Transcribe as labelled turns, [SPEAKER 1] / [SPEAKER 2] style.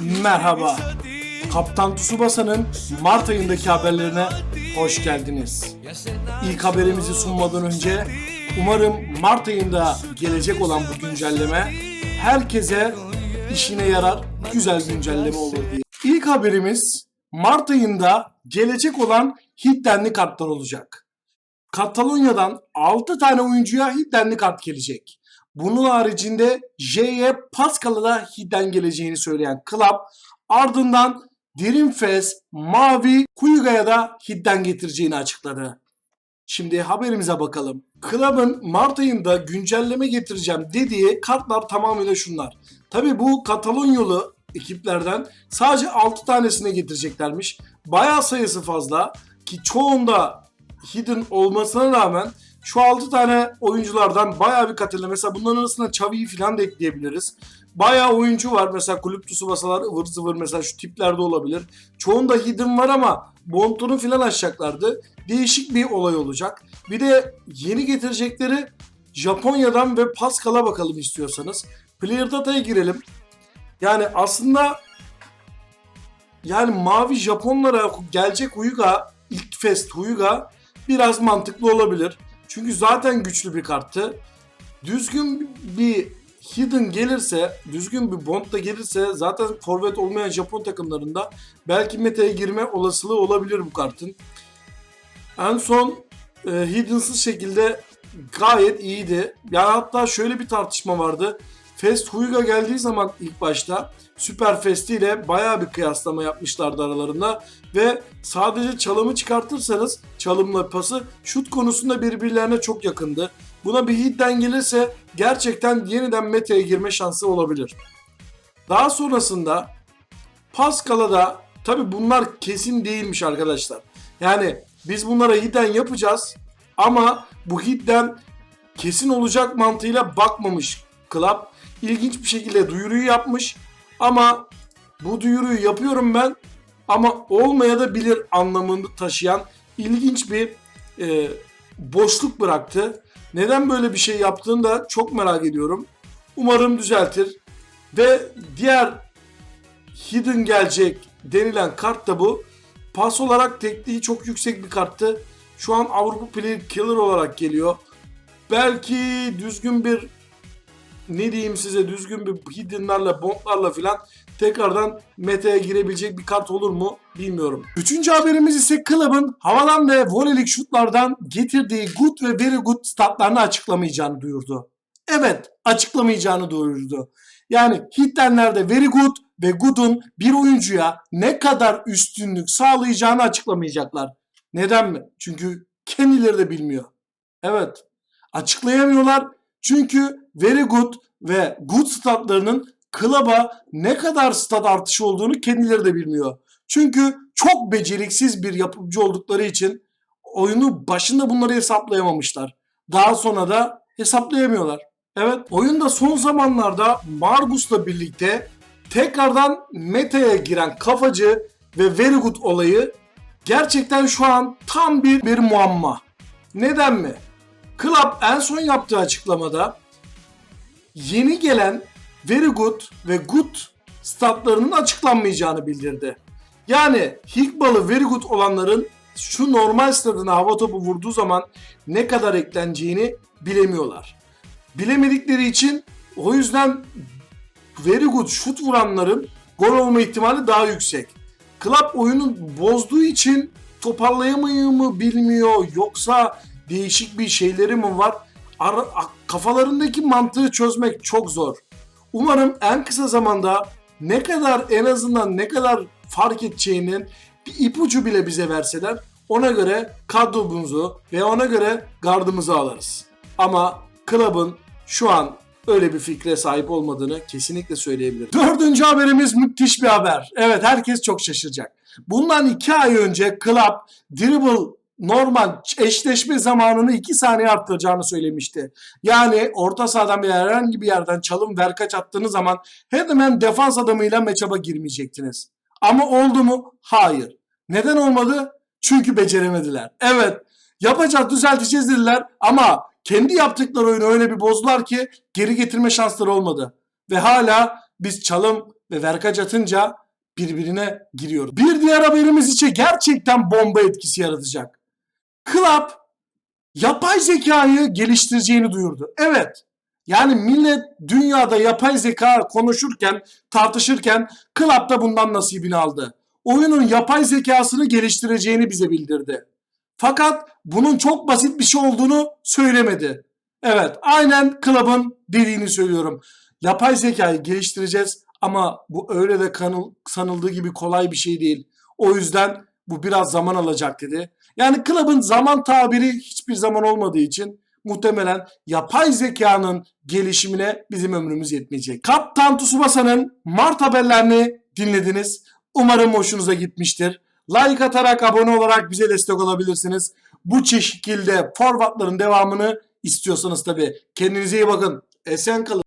[SPEAKER 1] Merhaba. Kaptan Tsubasa'nın Mart ayındaki haberlerine hoş geldiniz. İlk haberimizi sunmadan önce umarım Mart ayında gelecek olan bu güncelleme herkese işine yarar, güzel güncelleme olur diye. İlk haberimiz Mart ayında gelecek olan Hitlenli kartlar olacak. Katalonya'dan 6 tane oyuncuya Hitlenli kart gelecek. Bunun haricinde J'ye Pascal'a da Hidden geleceğini söyleyen Club ardından Dreamfest Mavi Kuyuga'ya da Hidden getireceğini açıkladı. Şimdi haberimize bakalım. Club'ın Mart ayında güncelleme getireceğim dediği kartlar tamamıyla şunlar. Tabi bu Katalonyalı ekiplerden sadece 6 tanesine getireceklermiş. Bayağı sayısı fazla ki çoğunda hidden olmasına rağmen şu 6 tane oyunculardan bayağı bir katıldı. Mesela bunların arasında Xavi'yi falan da ekleyebiliriz. Bayağı oyuncu var. Mesela kulüp Tsubasa'lar ıvır zıvır mesela şu tiplerde olabilir. Çoğunda hidden var ama Bonton'u falan açacaklardı. Değişik bir olay olacak. Bir de yeni getirecekleri Japonya'dan ve Pascal'a bakalım istiyorsanız. Player Data'ya girelim. Yani aslında yani mavi Japonlara gelecek Huyuga, ilk fest Huyuga biraz mantıklı olabilir. Çünkü zaten güçlü bir karttı. Düzgün bir Hidden gelirse, düzgün bir Bond da gelirse zaten forvet olmayan Japon takımlarında belki meta'ya girme olasılığı olabilir bu kartın. En son e, Hidden'sız şekilde gayet iyiydi. Yani hatta şöyle bir tartışma vardı. Fest Huyga geldiği zaman ilk başta Süper Festi ile bayağı bir kıyaslama yapmışlardı aralarında ve sadece çalımı çıkartırsanız çalımla pası şut konusunda birbirlerine çok yakındı. Buna bir hitten gelirse gerçekten yeniden meta'ya girme şansı olabilir. Daha sonrasında Pascal'a da tabi bunlar kesin değilmiş arkadaşlar. Yani biz bunlara hitten yapacağız ama bu hitten kesin olacak mantığıyla bakmamış Club. İlginç bir şekilde duyuruyu yapmış ama bu duyuruyu yapıyorum ben ama olmaya da bilir anlamını taşıyan ilginç bir e, boşluk bıraktı. Neden böyle bir şey yaptığını da çok merak ediyorum. Umarım düzeltir. Ve diğer Hidden gelecek denilen kart da bu. Pas olarak tekniği çok yüksek bir karttı. Şu an Avrupa Player Killer olarak geliyor. Belki düzgün bir ne diyeyim size düzgün bir hidden'larla, bondlarla filan tekrardan meta'ya girebilecek bir kart olur mu bilmiyorum. Üçüncü haberimiz ise Club'ın havadan ve voleylik şutlardan getirdiği good ve very good statlarını açıklamayacağını duyurdu. Evet açıklamayacağını duyurdu. Yani hittenlerde very good ve good'un bir oyuncuya ne kadar üstünlük sağlayacağını açıklamayacaklar. Neden mi? Çünkü kendileri de bilmiyor. Evet açıklayamıyorlar çünkü very good ve good statlarının klaba ne kadar stat artışı olduğunu kendileri de bilmiyor. Çünkü çok beceriksiz bir yapımcı oldukları için oyunu başında bunları hesaplayamamışlar. Daha sonra da hesaplayamıyorlar. Evet oyunda son zamanlarda Margus'la birlikte tekrardan meta'ya giren kafacı ve very good olayı gerçekten şu an tam bir, bir muamma. Neden mi? Club en son yaptığı açıklamada yeni gelen very good ve good statlarının açıklanmayacağını bildirdi. Yani Higbalı very good olanların şu normal stadına hava topu vurduğu zaman ne kadar ekleneceğini bilemiyorlar. Bilemedikleri için o yüzden very good şut vuranların gol olma ihtimali daha yüksek. Club oyunu bozduğu için toparlayamayı mı bilmiyor yoksa değişik bir şeyleri mi var? Ara, kafalarındaki mantığı çözmek çok zor. Umarım en kısa zamanda ne kadar en azından ne kadar fark edeceğinin bir ipucu bile bize verseler ona göre kadromuzu ve ona göre gardımızı alırız. Ama Club'ın şu an öyle bir fikre sahip olmadığını kesinlikle söyleyebilirim. Dördüncü haberimiz müthiş bir haber. Evet herkes çok şaşıracak. Bundan iki ay önce Club Dribble normal eşleşme zamanını 2 saniye arttıracağını söylemişti. Yani orta sahadan bir herhangi bir yerden çalım verkaç attığınız zaman hemen defans adamıyla meçaba girmeyecektiniz. Ama oldu mu? Hayır. Neden olmadı? Çünkü beceremediler. Evet yapacağız düzelteceğiz dediler ama kendi yaptıkları oyunu öyle bir bozdular ki geri getirme şansları olmadı. Ve hala biz çalım ve verkaç atınca birbirine giriyor. Bir diğer haberimiz için gerçekten bomba etkisi yaratacak. Club yapay zekayı geliştireceğini duyurdu. Evet. Yani millet dünyada yapay zeka konuşurken, tartışırken Club da bundan nasibini aldı. Oyunun yapay zekasını geliştireceğini bize bildirdi. Fakat bunun çok basit bir şey olduğunu söylemedi. Evet, aynen Club'ın dediğini söylüyorum. Yapay zekayı geliştireceğiz ama bu öyle de kanıl, sanıldığı gibi kolay bir şey değil. O yüzden bu biraz zaman alacak dedi. Yani Club'ın zaman tabiri hiçbir zaman olmadığı için muhtemelen yapay zekanın gelişimine bizim ömrümüz yetmeyecek. Kaptan Tsubasa'nın Mart haberlerini dinlediniz. Umarım hoşunuza gitmiştir. Like atarak abone olarak bize destek olabilirsiniz. Bu şekilde forvatların devamını istiyorsanız tabii. Kendinize iyi bakın. Esen kalın.